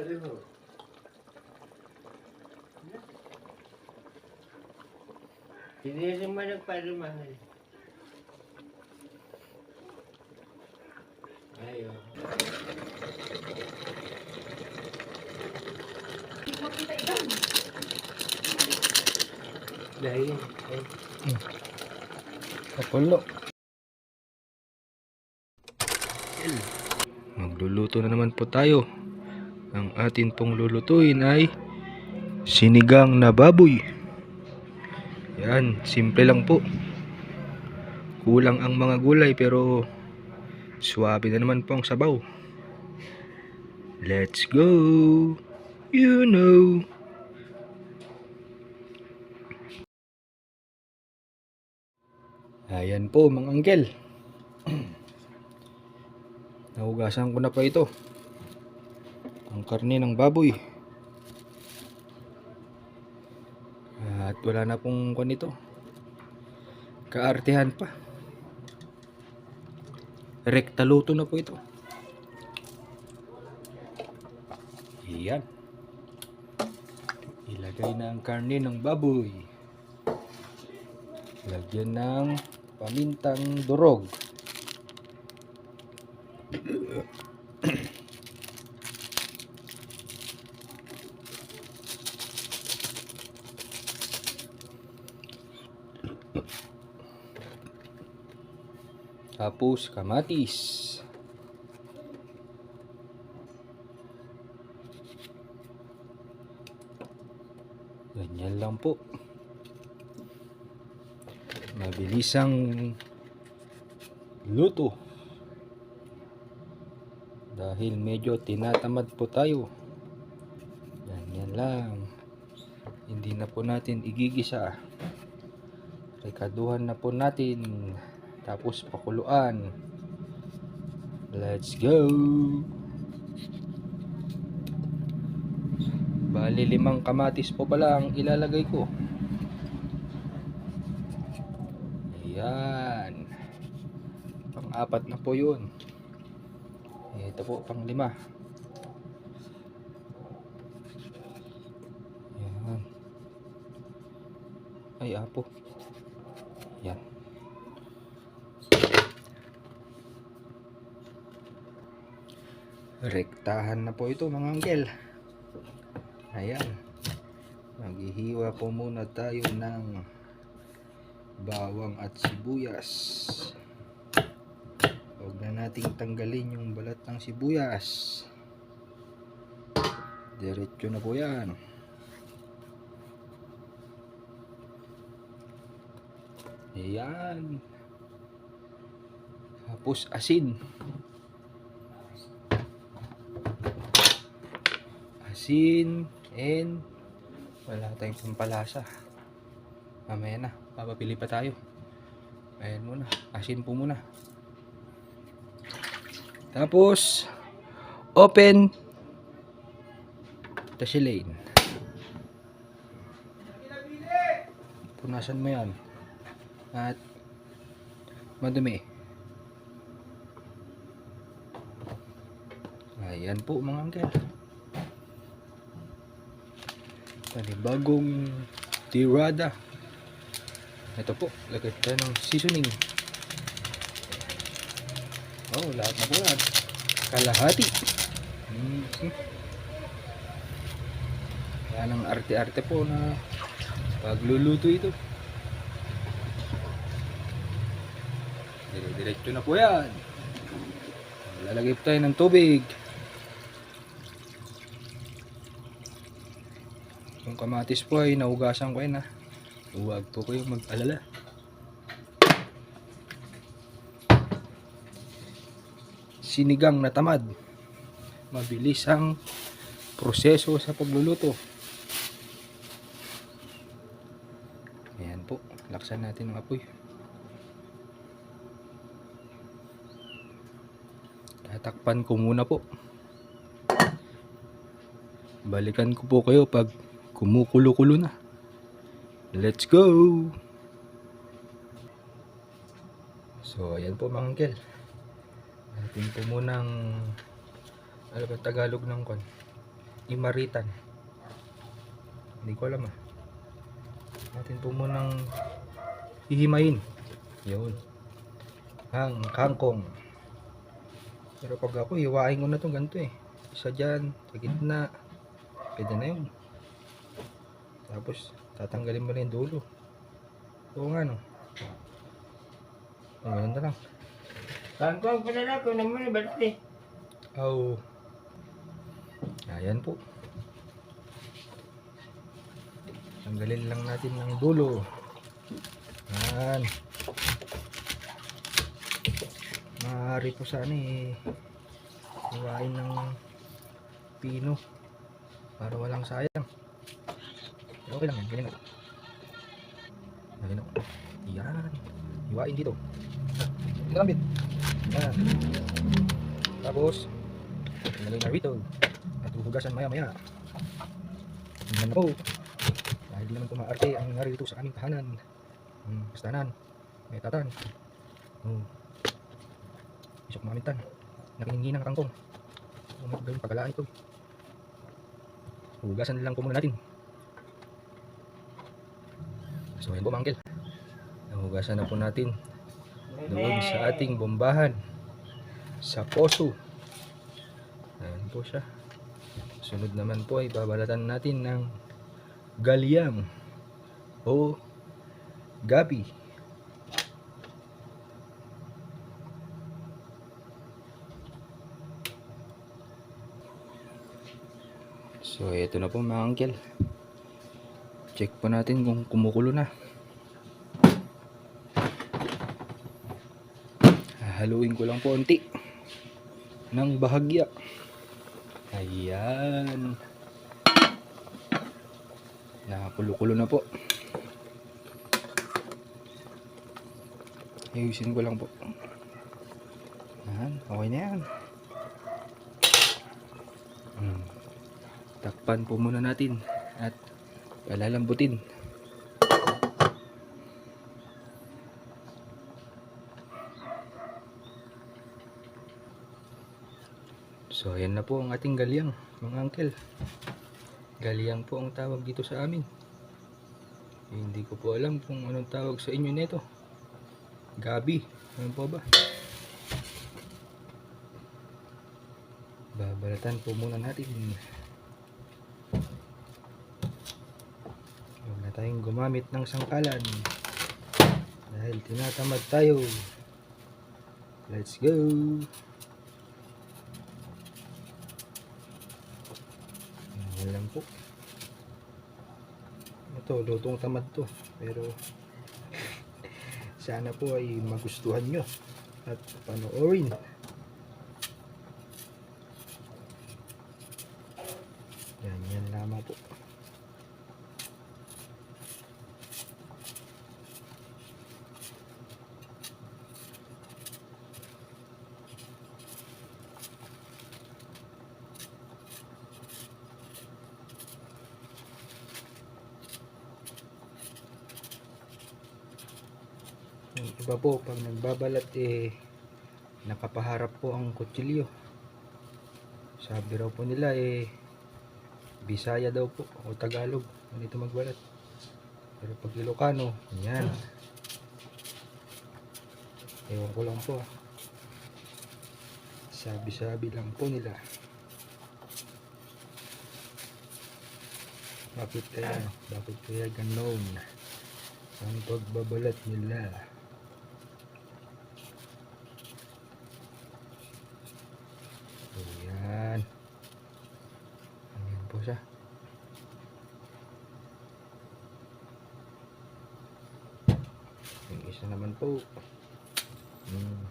Sabi mo. Hindi rin man nagparimahan. Ayaw. Dahil, eh, Kapulo. Magluluto na naman po tayo. Ang atin pong lulutuin ay sinigang na baboy. Yan, simple lang po. Kulang ang mga gulay pero suwabe na naman po ang sabaw. Let's go! You know! Ayan po mga angkel. Nahugasan ko na pa ito. Ang karne ng baboy. At wala na pong kwan ito. Kaartehan pa. Rekta luto na po ito. Iyan. Ilagay na ang karne ng baboy. Lagyan ng pamintang durog. Tapos kamatis. Ganyan lang po. Mabilisang luto. Dahil medyo tinatamad po tayo. Ganyan lang. Hindi na po natin igigisa. Rekaduhan na po natin. Tapos pakuluan. Let's go! Bali limang kamatis po pala ang ilalagay ko. Ayan. Pang-apat na po yun. Ito po, pang lima. Ayan. Ay, apo. Ayan. Rektahan na po ito mga angkel. Ayan. Maghihiwa po muna tayo ng bawang at sibuyas. Huwag na nating tanggalin yung balat ng sibuyas. Diretso na po yan. Ayan. Tapos asin. Asin and wala tayong pampalasa. Mamaya na, papapili pa tayo. Ayan muna, asin po muna. Tapos, open the lane. Punasan mo yan. At madumi. Ayan po mga angkel. Panibagong tirada. Ito po, lagay tayo ng seasoning. Oh, lahat na po yan. Kalahati. Mm -hmm. Yan ang arte-arte po na pagluluto ito. Dire-diretso na po yan. Lalagay po tayo ng tubig. Yung kamatis po ay nahugasan ko yun ha. Huwag po kayo mag-alala. Sinigang na tamad. Mabilis ang proseso sa pagluluto. Ayan po. Laksan natin ang apoy. Tatakpan ko muna po. Balikan ko po kayo pag kumukulo-kulo na. Let's go! So, ayan po mga angkel. Natin po munang ano ba Tagalog ng kon? imaritan. Hindi ko alam ah. Natin po munang hihimayin. Yun. Ang kangkong. Pero pag ako, hiwain ko na itong ganito eh. Isa dyan, sa gitna. Pwede na yun. Tapos, tatanggalin mo na yung dulo. Oo nga no. Ganun na lang. Kangkong pala na, kunin mo na, balit eh. Oh. Ayan po. Tanggalin lang natin ng dulo. Ayan. Maaari po sana eh. Iwain ng pino. Para walang sayang. Okay lang yan. Ganyan lang. Ganyan. Yan. Iwain dito. Ito lang bit. Yan. Tapos, Ilagay na rito. At huhugasan maya maya. Tingnan na po. Dahil di naman po maarte ang narito sa aming tahanan. Hmm, pastanan. May tatan. Oh. Isok mamintan. Nakiningi ng kangkong. May gawin pagalaan ito. Hugasan lang po muna natin. So, ayan po mga uncle. Nahugasan na po natin doon sa ating bombahan sa poso. Ayan po siya. Sunod naman po ay babalatan natin ng galyang o gabi. So, ito na po mga uncle. Check po natin kung kumukulo na. Haluin ko lang po unti ng bahagya. Ayan. Nakakulo-kulo na po. Ayusin ko lang po. Ayan, okay na yan. Hmm. Takpan po muna natin at palalambutin. So, ayan na po ang ating galyang, mga uncle. Galyang po ang tawag dito sa amin. Hindi ko po alam kung anong tawag sa inyo nito. Gabi. Ano po ba? Babalatan po muna natin. Huwag na tayong gumamit ng sangkalan. Dahil tinatamad tayo. Let's go! Yan lang po. Ito, lutong tamad to. Pero sana po ay magustuhan nyo at panoorin. Yan, yan lamang po. Yung iba po, pag nagbabalat eh, nakapaharap po ang kutsilyo. Sabi raw po nila eh, Bisaya daw po o Tagalog. Ganito magbalat. Pero pag Ilocano, yan. Ewan ko lang po. ah. Sabi-sabi lang po nila. Bakit kaya? Bakit kaya ganon? Ang pagbabalat nila. So, yan. Ayan po siya. Naman po. Hmm.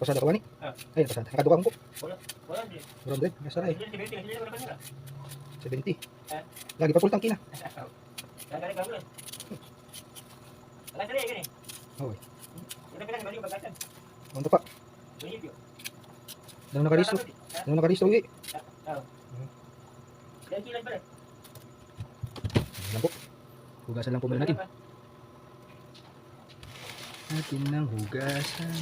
Pasada ka ba ni? Ah. Ayun, pasada. Nakaduka mo po. Wala, wala din. Maram din. Nasa ay. Hindi, hindi, hindi naman kanila. 70. Ah. Lagi pa full tanki na. Gagaling ka mo lang. Wala sila eh, gani. Okay. Ito pinang mali yung bagatan. Ano pa? Munisipyo. Dano nakaristo? Dano nakaristo uwi? Yan kilan pala. Ayan po. Hugasan lang po muna natin natin ng hugasan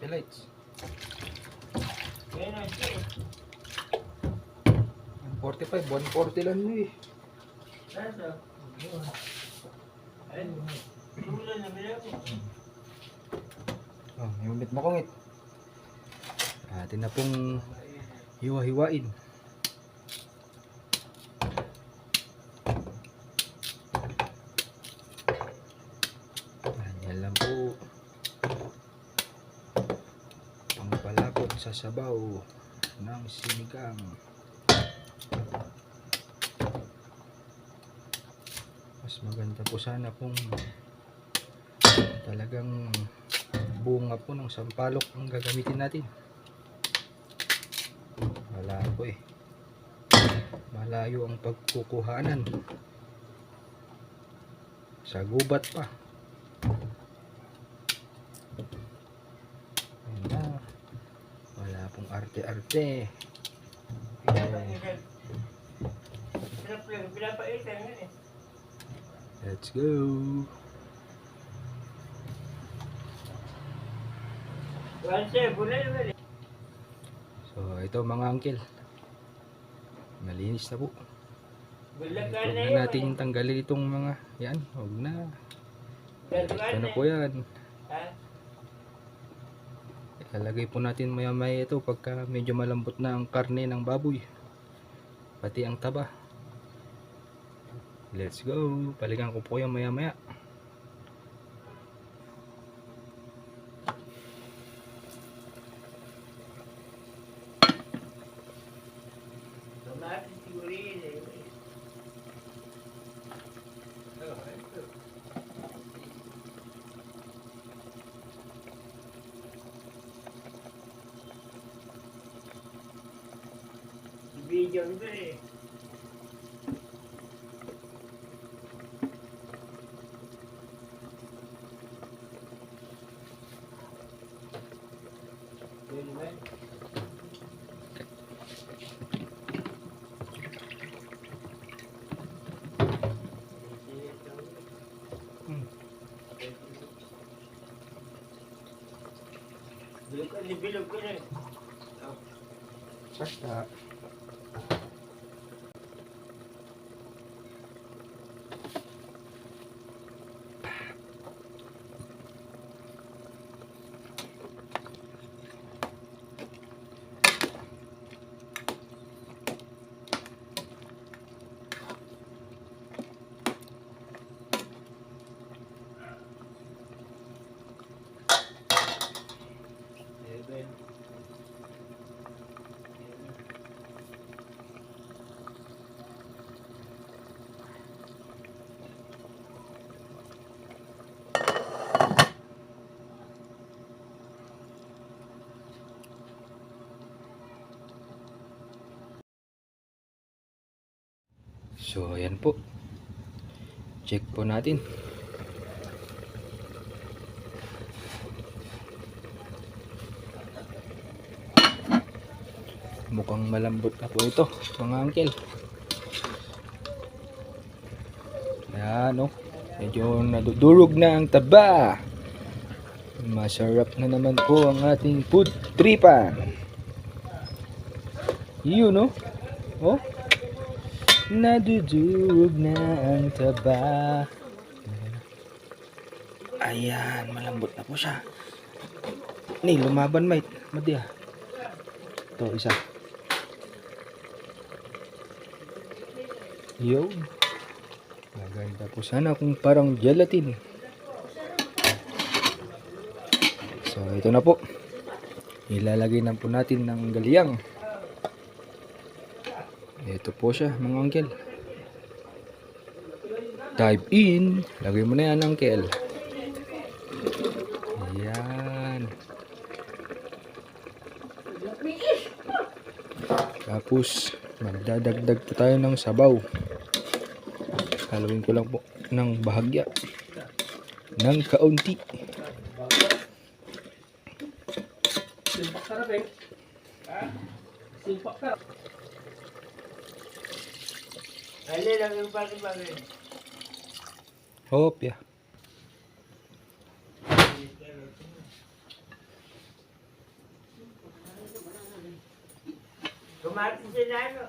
Ventilates. 145, 140 lang na eh. Ah, oh, yung bit makungit. Atin na pong hiwa-hiwain. Sabaw ng sinigang. Mas maganda po sana kung talagang bunga po ng sampalok ang gagamitin natin. Wala po eh. Malayo ang pagkukuhanan. Sa gubat pa. Ayun na. Wala pong arte-arte. Let's go. So ito mga uncle. Malinis na po. Huwag na natin tanggalin itong mga yan. Huwag na. Ito po yan. Ha? Ilalagay po natin maya maya ito pagka medyo malambot na ang karne ng baboy. Pati ang taba. Let's go. Balikan ko po yan maya maya. that. So ayan po. Check po natin. Mukhang malambot na po ito, mga uncle. Ayan, oh. Medyo nadudurog na ang taba. Masarap na naman po ang ating food tripan. Yun, no? Oh. Nadudurog na ang taba. Ayan, malambot na po siya. Ni, lumaban, mate. Madi ah. Ito, isa. Yo. Maganda po sana kung parang gelatin. So, ito na po. Ilalagay na po natin ng galiyang. Ito po siya, mga uncle. Dive in. Lagay mo na yan, uncle. Ayan. Tapos, magdadagdag po tayo ng sabaw. Haluin ko lang po ng bahagya. Ng kaunti. જાગે ઉપાડી પાડે હોપ યા તો મારે જાય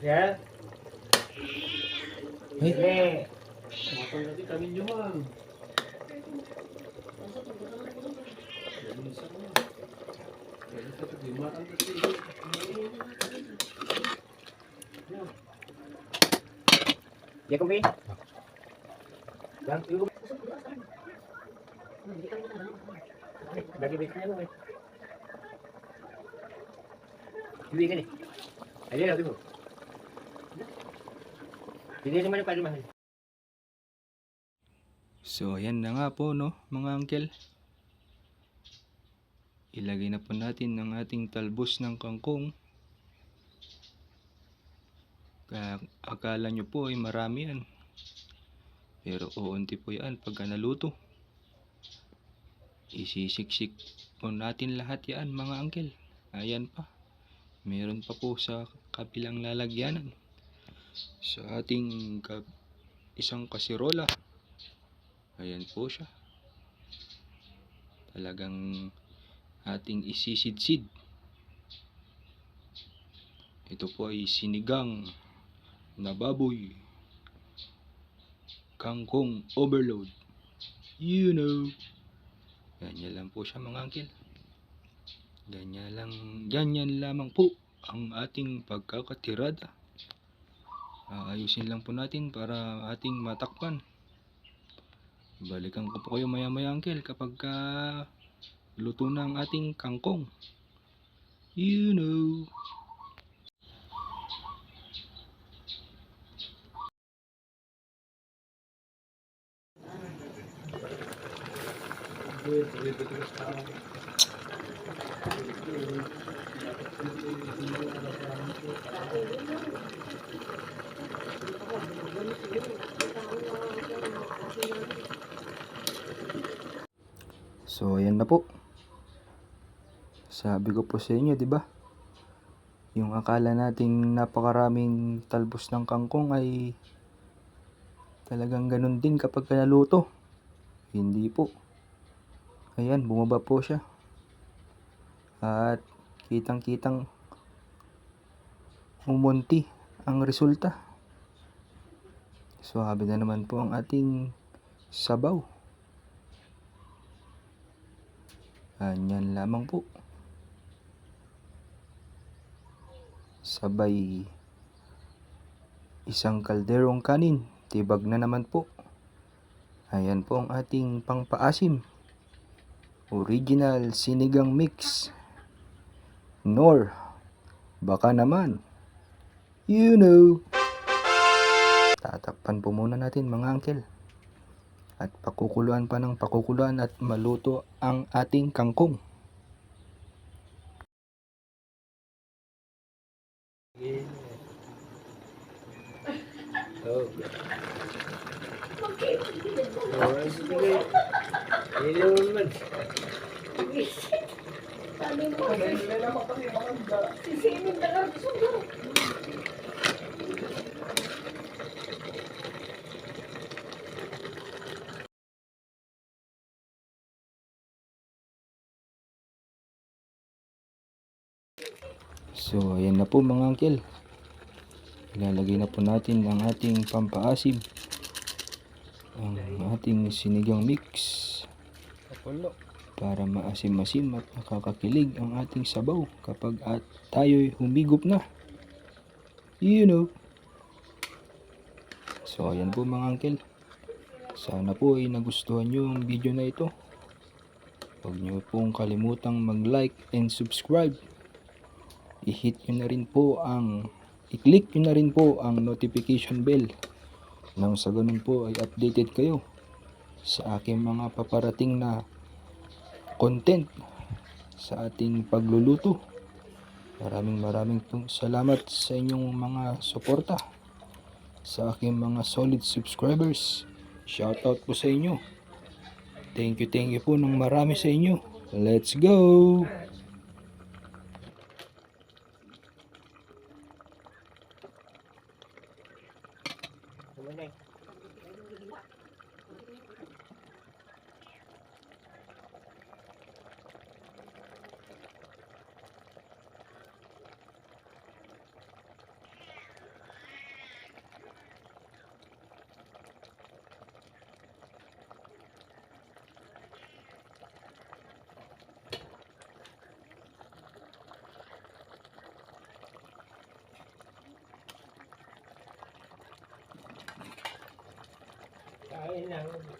Ya. Hei. Le. Makan tadi kami nyuang. Ya kami. Yang itu. Lagi bikin apa? Duit kan ni? Ada lah tu. Jadi di mana Pak rumah ni? So, ayan na nga po, no, mga uncle. Ilagay na po natin ang ating talbos ng kangkong. Kaya akala nyo po ay marami yan. Pero uunti po yan pagka naluto. Isisiksik po natin lahat yan, mga uncle. Ayan pa. Meron pa po sa kabilang lalagyanan. Sa ating isang kasirola. Ayan po siya. Talagang ating isisidsid. Ito po ay sinigang na baboy. Kangkong overload. You know. Ganyan lang po siya mga angkin. Ganyan lang, ganyan lamang po ang ating pagkakatirada. Aayusin lang po natin para ating matakpan. Balikan ko po kayo maya maya uncle kapag ka luto na ang ating kangkong. You know. So ayan na po. Sabi ko po sa inyo, 'di ba? Yung akala nating napakaraming talbos ng kangkong ay talagang ganun din kapag ka naluto. Hindi po. Ayan, bumaba po siya. At kitang-kitang umunti ang resulta. Swabe na naman po ang ating sabaw. Ganyan lamang po. Sabay isang kalderong kanin. Tibag na naman po. Ayan po ang ating pangpaasim. Original sinigang mix. Nor. Baka naman. You know. Tatakpan po muna natin mga uncle. At pakukuluan pa ng pakukuluan at maluto ang ating kangkong. Oh. Oh, sige. Hindi naman. sabi mo kasi, sisinin talaga. So, ayan na po mga uncle. Ilalagay na po natin ang ating pampaasim. Ang ating sinigang mix. Para maasim-asim at nakakakilig ang ating sabaw kapag at tayo'y humigop na. You know. So, ayan po mga uncle. Sana po ay nagustuhan nyo ang video na ito. Huwag nyo pong kalimutang mag-like and subscribe. I-hit nyo na rin po ang i-click nyo na rin po ang notification bell nang sa ganun po ay updated kayo sa aking mga paparating na content sa ating pagluluto. Maraming maraming salamat sa inyong mga suporta sa aking mga solid subscribers. Shoutout po sa inyo. Thank you, thank you po ng marami sa inyo. Let's go! Kain lang. Yun,